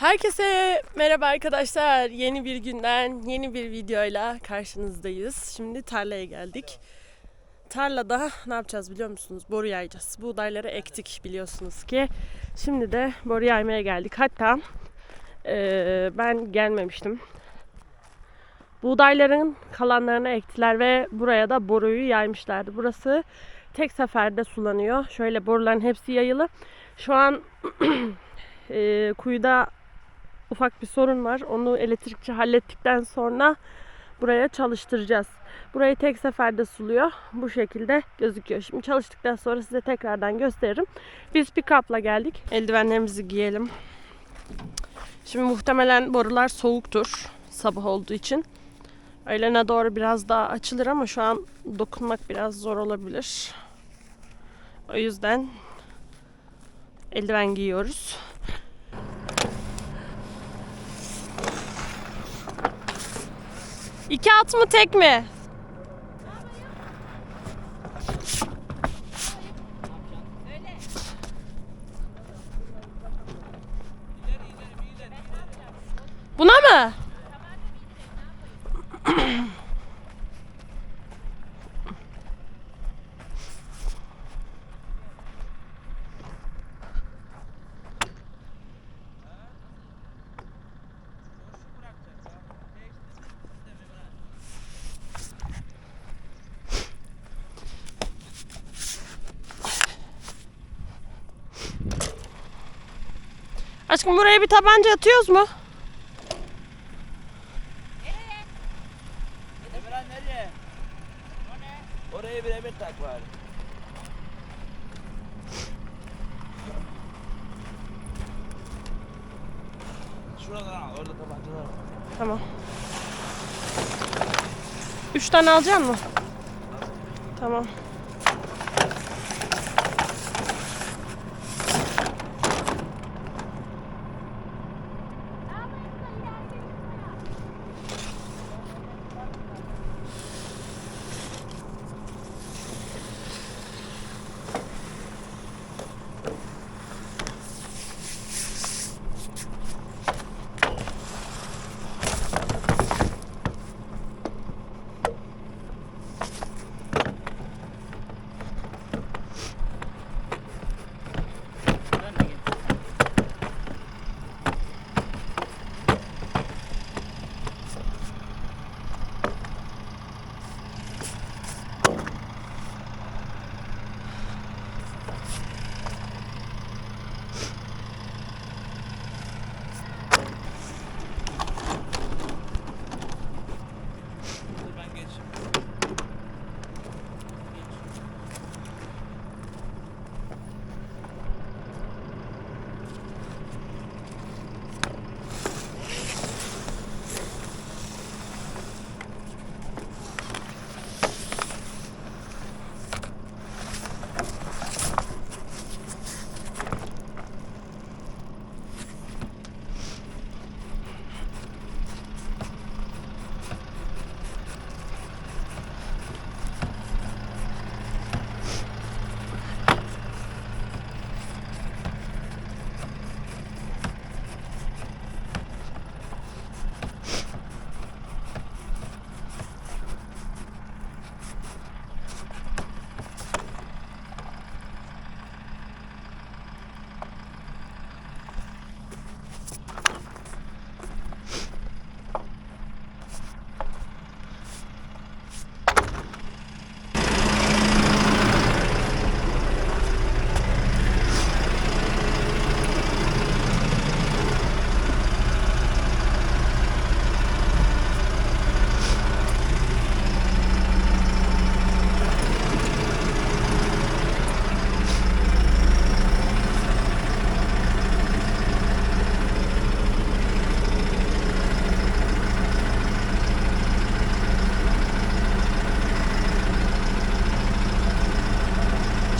Herkese merhaba arkadaşlar. Yeni bir günden yeni bir videoyla karşınızdayız. Şimdi tarlaya geldik. Tarlada ne yapacağız biliyor musunuz? Boru yayacağız. Buğdayları ektik biliyorsunuz ki. Şimdi de boru yaymaya geldik. Hatta eee, ben gelmemiştim. Buğdayların kalanlarını ektiler ve buraya da boruyu yaymışlardı. Burası tek seferde sulanıyor. Şöyle boruların hepsi yayılı. Şu an eee, kuyuda ufak bir sorun var. Onu elektrikçi hallettikten sonra buraya çalıştıracağız. Burayı tek seferde suluyor. Bu şekilde gözüküyor. Şimdi çalıştıktan sonra size tekrardan gösteririm. Biz pick-up'la geldik. Eldivenlerimizi giyelim. Şimdi muhtemelen borular soğuktur. Sabah olduğu için. Öğlene doğru biraz daha açılır ama şu an dokunmak biraz zor olabilir. O yüzden eldiven giyiyoruz. İki at mı tek mi? Buna mı? Aşkım buraya bir tabanca atıyoruz mu? Emirhan nereye? Oraya bir emir tak var. Şuradan al, orada tabancalar var. Tamam. Üç tane alacaksın mı? Tamam.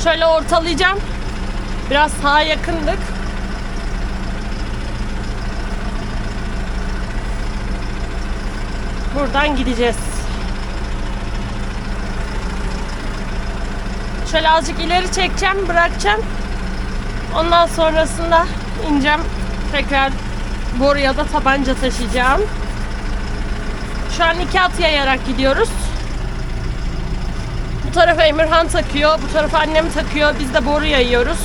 Şöyle ortalayacağım. Biraz sağa yakındık. Buradan gideceğiz. Şöyle azıcık ileri çekeceğim, bırakacağım. Ondan sonrasında ineceğim. Tekrar boruya da tabanca taşıyacağım. Şu an iki at yayarak gidiyoruz. Bu tarafa Emirhan takıyor, bu tarafa annem takıyor. Biz de boru yayıyoruz.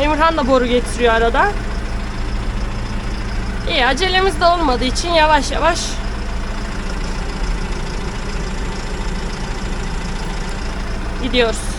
Emirhan da boru getiriyor arada. İyi acelemiz de olmadığı için yavaş yavaş gidiyoruz.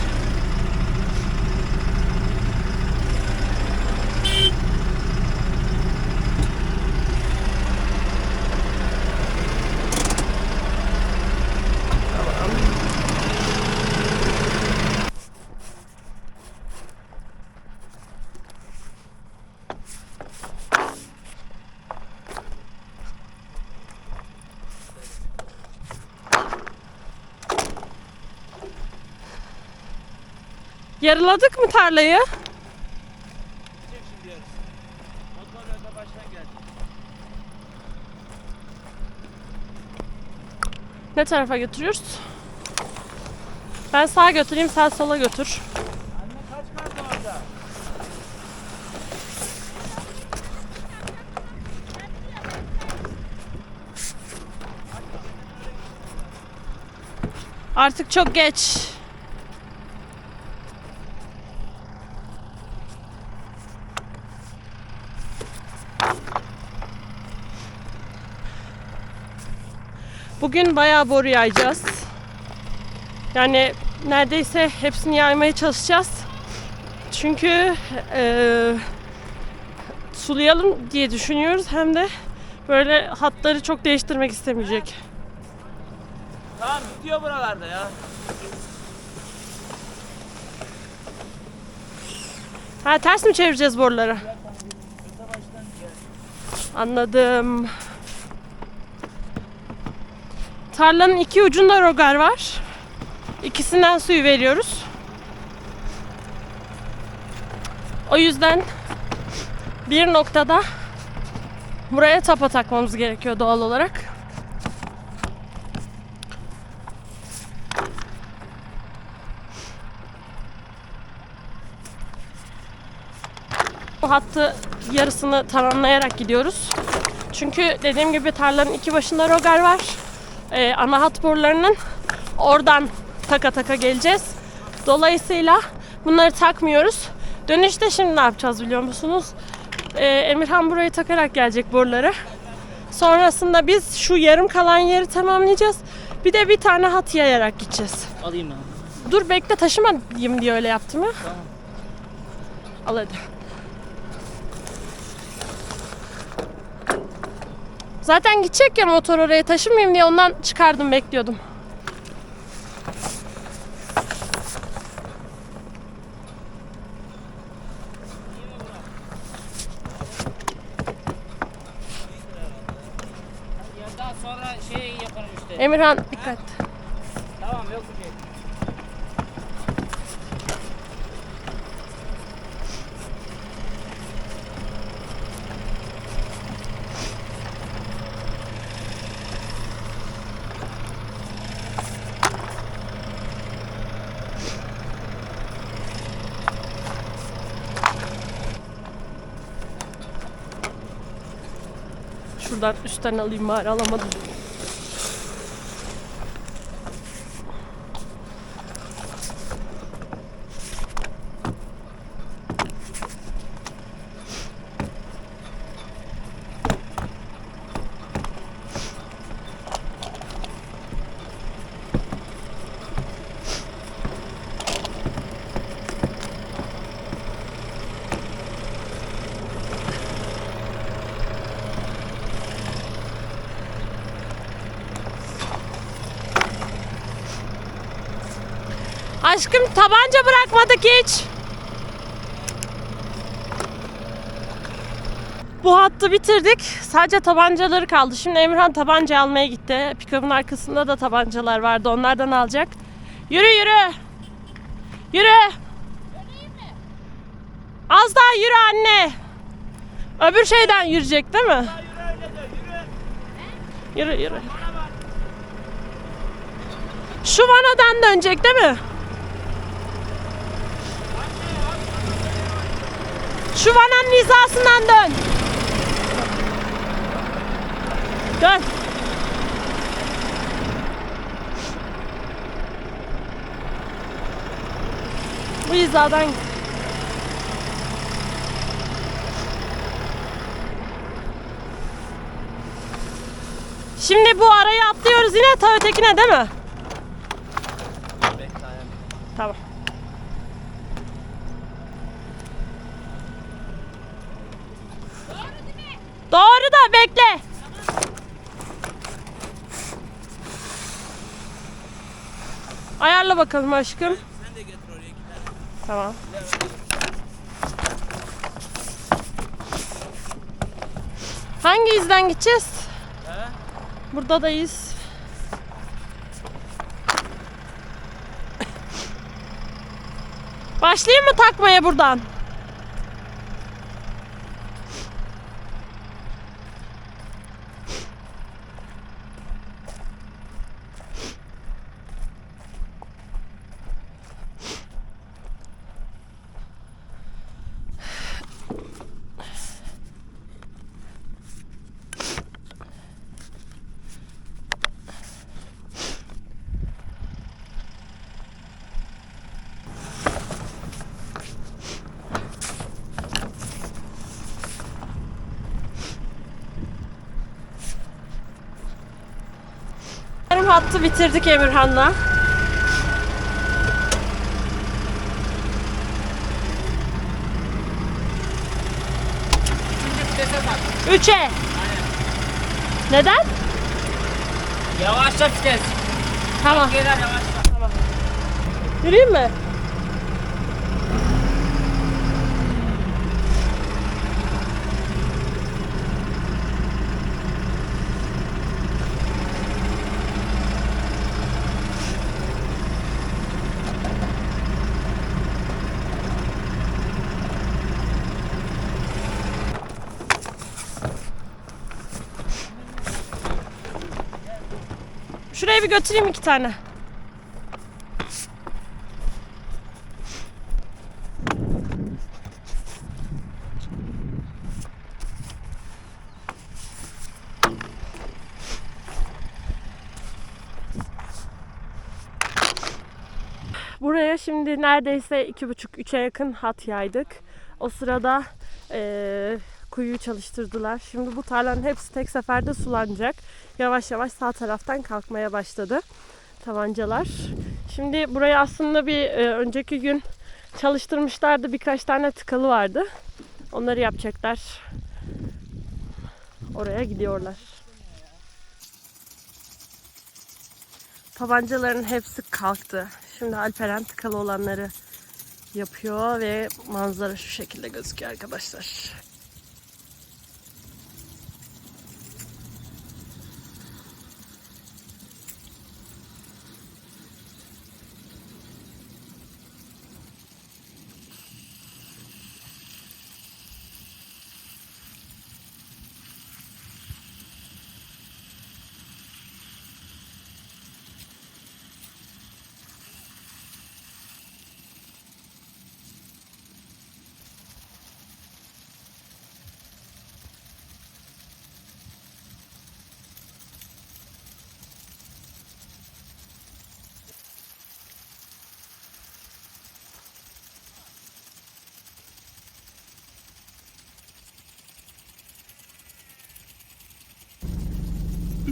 Yarıladık mı tarlayı? Ne tarafa götürüyoruz? Ben sağa götüreyim, sen sola götür. Anne kaç kaldı orada? Artık çok geç. Bugün bayağı boru yayacağız. Yani neredeyse hepsini yaymaya çalışacağız. Çünkü eee sulayalım diye düşünüyoruz hem de böyle hatları çok değiştirmek istemeyecek. Tamam gidiyor buralarda ya. Ha ters mi çevireceğiz boruları? Anladım. Tarlanın iki ucunda rogar var. İkisinden suyu veriyoruz. O yüzden bir noktada buraya tapa takmamız gerekiyor doğal olarak. Bu hattı yarısını tamamlayarak gidiyoruz. Çünkü dediğim gibi tarlanın iki başında rogar var. Ee, ana hat borularının oradan taka taka geleceğiz. Dolayısıyla bunları takmıyoruz. Dönüşte şimdi ne yapacağız biliyor musunuz? Ee, Emirhan burayı takarak gelecek boruları. Sonrasında biz şu yarım kalan yeri tamamlayacağız. Bir de bir tane hat yayarak gideceğiz. Alayım ben. Dur bekle taşımayayım diye öyle yaptım ya. Tamam. Al hadi. Zaten gidecek ya motor oraya taşımayayım diye ondan çıkardım bekliyordum. Şey. Emirhan dikkat. Tamam yok bir şey. Şuradan üstten alayım bari alamadım. Aşkım tabanca bırakmadık hiç. Bu hattı bitirdik. Sadece tabancaları kaldı. Şimdi Emirhan tabanca almaya gitti. Pikabın arkasında da tabancalar vardı. Onlardan alacak. Yürü yürü. Yürü. Az daha yürü anne. Öbür şeyden yürüyecek değil mi? Yürü yürü. Şu vanadan dönecek değil mi? Şu vananın hizasından dön. Dön. Bu hizadan. Şimdi bu arayı atlıyoruz yine ta ötekine değil mi? Bekle ayağım. Tamam. Doğru da bekle. Bakalım aşkım. Sen de getir oraya tane. Tamam. Hangi izden gideceğiz? He? Buradayız. Başlayayım mı takmaya buradan? Hattı bitirdik Emirhan'la. Üçe. Neden? Yavaşla vites. Tamam. Yavaşla. Yürüyeyim mi? Şuraya bir götüreyim iki tane. Buraya şimdi neredeyse iki buçuk üçe yakın hat yaydık. O sırada eee, kuyuyu çalıştırdılar. Şimdi bu tarlanın hepsi tek seferde sulanacak. Yavaş yavaş sağ taraftan kalkmaya başladı tabancalar. Şimdi buraya aslında bir e, önceki gün çalıştırmışlardı. Birkaç tane tıkalı vardı. Onları yapacaklar. Oraya gidiyorlar. Tabancaların hepsi kalktı. Şimdi Alperen tıkalı olanları yapıyor ve manzara şu şekilde gözüküyor arkadaşlar.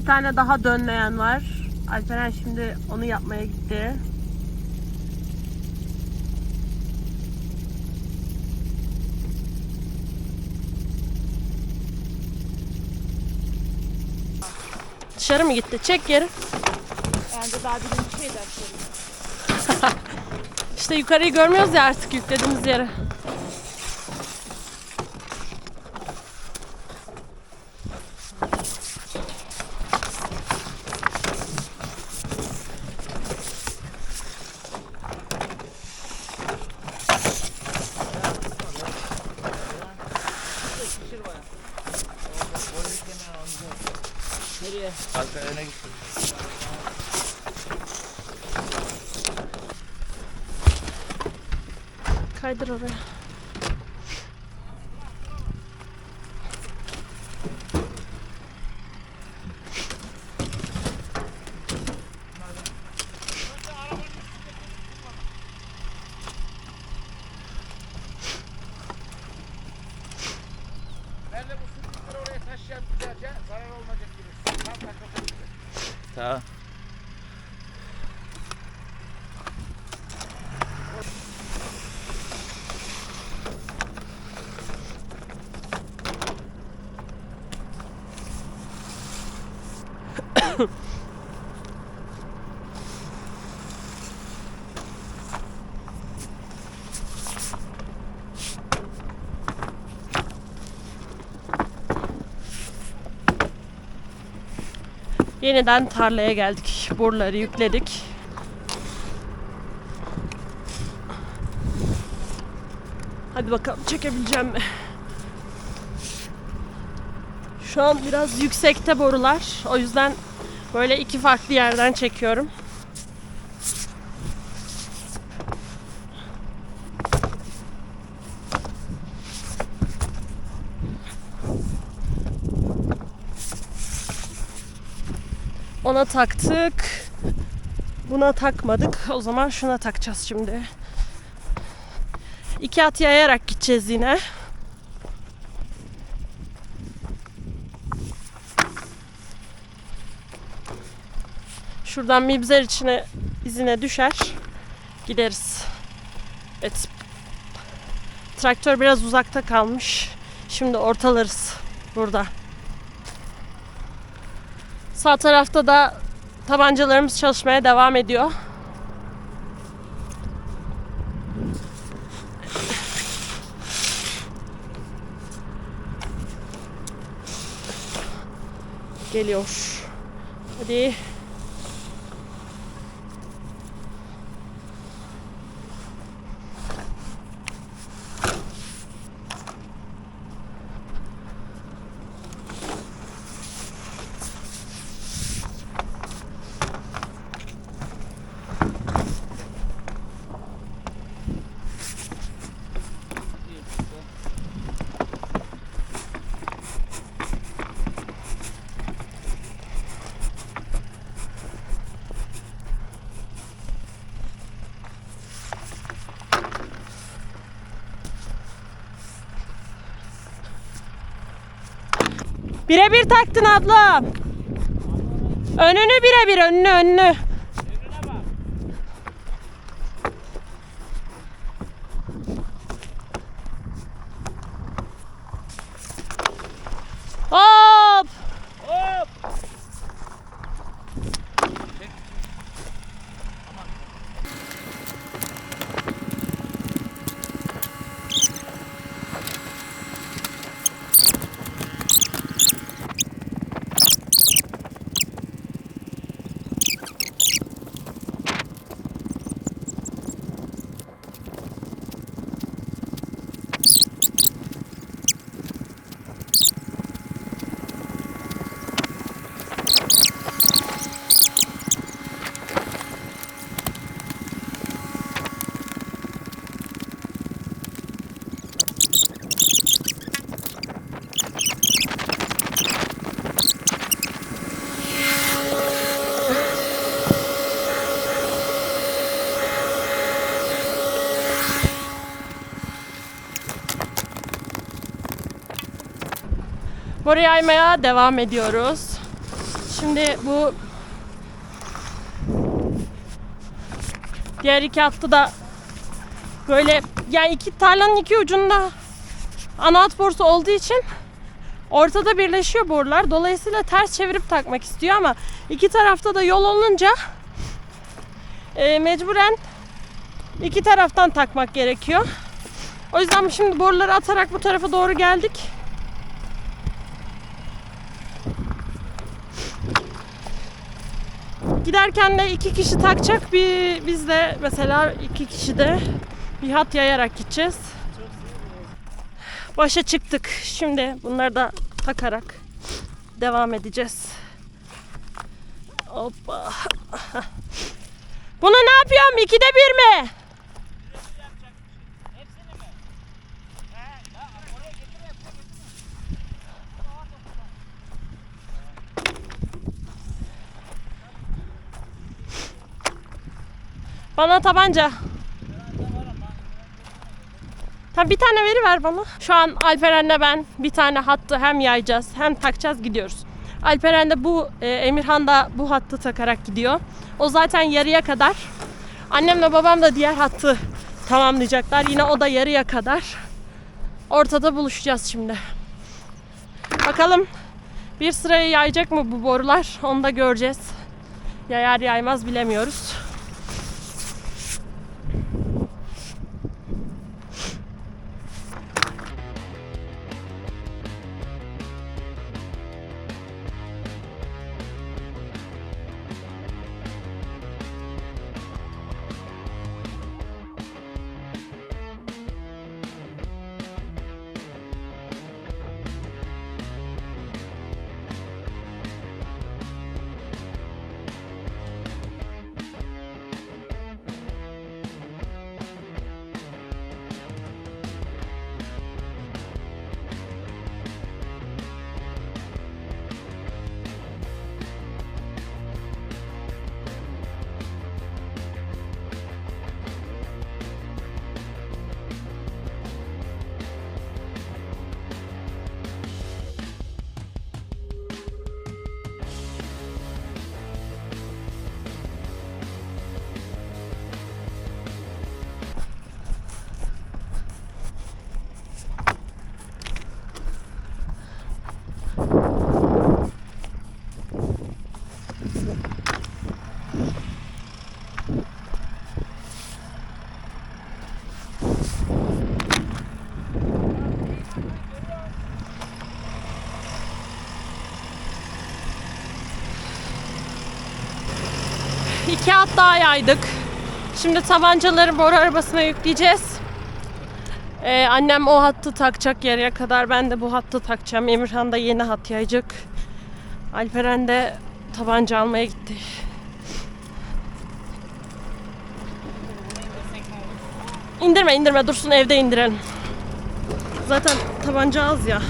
Bir tane daha dönmeyen var. Alperen şimdi onu yapmaya gitti. Dışarı mı gitti? Çek geri. Bence daha birinci şeyler İşte yukarıyı görmüyoruz ya artık yüklediğimiz yere. Nereye? Arka öne git. Kaydır oraya. Yeniden tarlaya geldik. Boruları yükledik. Hadi bakalım çekebileceğim mi? Şu an biraz yüksekte borular. O yüzden böyle iki farklı yerden çekiyorum. Ona taktık. Buna takmadık. O zaman şuna takacağız şimdi. İki at yayarak gideceğiz yine. Şuradan mibzer içine izine düşer. Gideriz. Evet. Traktör biraz uzakta kalmış. Şimdi ortalarız burada. Sağ tarafta da tabancalarımız çalışmaya devam ediyor. Geliyor. Hadi. Birebir taktın abla. Önünü birebir önünü önünü. Boru yaymaya devam ediyoruz. Şimdi bu diğer iki hattı da böyle yani iki tarlanın iki ucunda ana hat borusu olduğu için ortada birleşiyor borular. Dolayısıyla ters çevirip takmak istiyor ama iki tarafta da yol olunca e, mecburen iki taraftan takmak gerekiyor. O yüzden şimdi boruları atarak bu tarafa doğru geldik. Giderken de iki kişi takacak bir biz de mesela iki kişi de bir hat yayarak gideceğiz. Başa çıktık. Şimdi bunları da takarak devam edeceğiz. Hoppa. Bunu ne yapıyorum? İkide bir mi? Hepsini mi? He, ya oraya getir hepsini getir. Bana tabanca. Tam bir tane veri ver bana. Şu an Alperen'le ben bir tane hattı hem yayacağız hem takacağız gidiyoruz. Alperen de bu e, Emirhan da bu hattı takarak gidiyor. O zaten yarıya kadar. Annemle babam da diğer hattı tamamlayacaklar. Yine o da yarıya kadar. Ortada buluşacağız şimdi. Bakalım Bir sıraya yayacak mı bu borular? Onu da göreceğiz. Yayar yaymaz bilemiyoruz. Hat daha yaydık. Şimdi tabancaları boru arabasına yükleyeceğiz. Ee, annem o hattı takacak yarıya kadar. Ben de bu hattı takacağım. Emirhan da yeni hat yayacak. Alperen de tabanca almaya gitti. İndirme indirme dursun evde indirelim. Zaten tabanca az ya.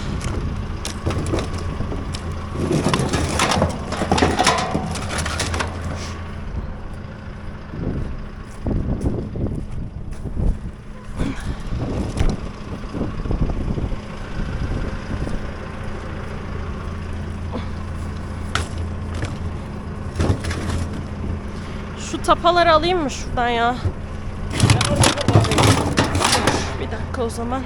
Tapaları alayım mı şuradan ya? Bir dakika o zaman.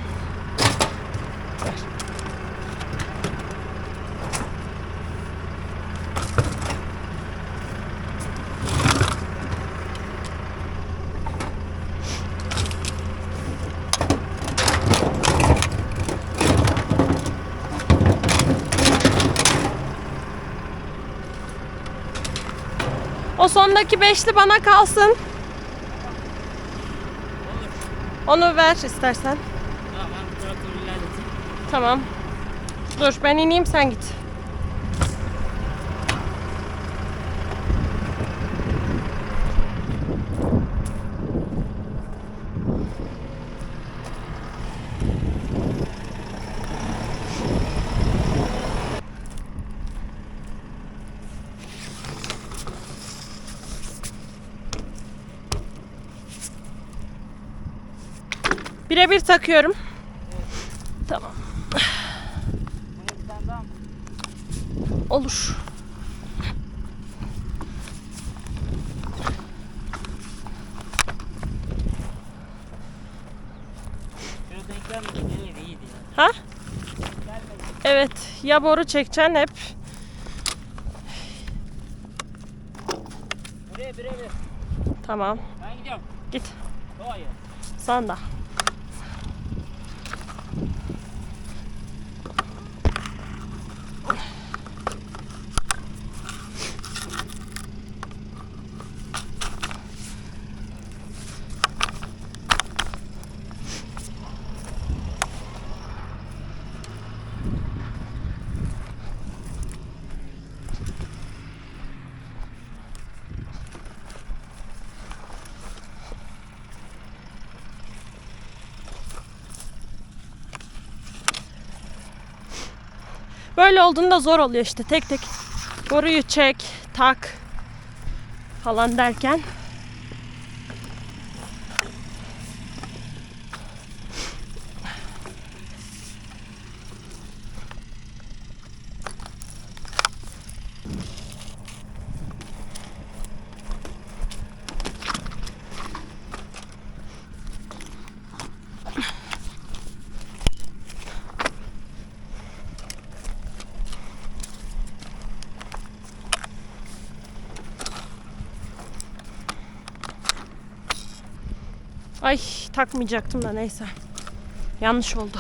O sondaki beşli bana kalsın. Onu ver istersen. Tamam. Dur ben ineyim sen git. Birebir takıyorum. Tamam. Bir? Olur. Ha? Evet. Ya boru çekeceksin hep. Buraya birebir. Tamam. Ben gidiyorum. Git. Doğaya. Sen de. Böyle olduğunda zor oluyor işte tek tek boruyu çek, tak falan derken. Takmayacaktım da neyse. Yanlış oldu.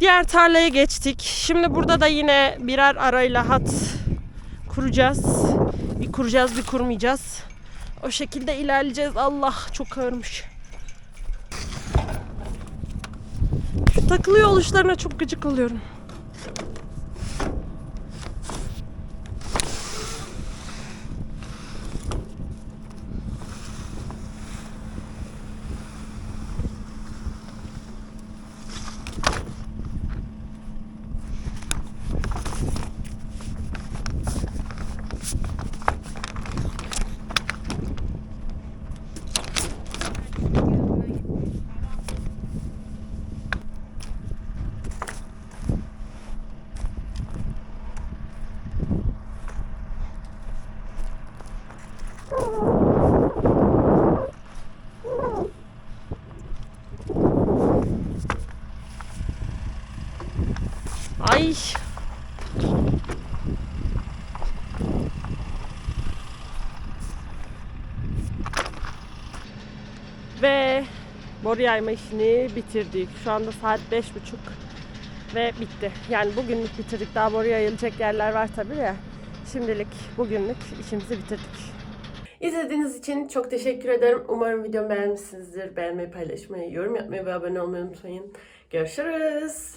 Diğer tarlaya geçtik. Şimdi burada da yine birer arayla hat kuracağız. Bir kuracağız, bir kurmayacağız. O şekilde ilerleyeceğiz. Allah çok ağırmış. Şu takılıyor oluşlarına çok gıcık oluyorum. Ay. Ve boru yayma işini bitirdik. Şu anda saat beş buçuk ve bitti. Yani bugünlük bitirdik. Daha boru yayılacak yerler var tabii ya. Şimdilik bugünlük işimizi bitirdik. İzlediğiniz için çok teşekkür ederim. Umarım videomu beğenmişsinizdir. Beğenmeyi, paylaşmayı, yorum yapmayı ve abone olmayı unutmayın. Görüşürüz.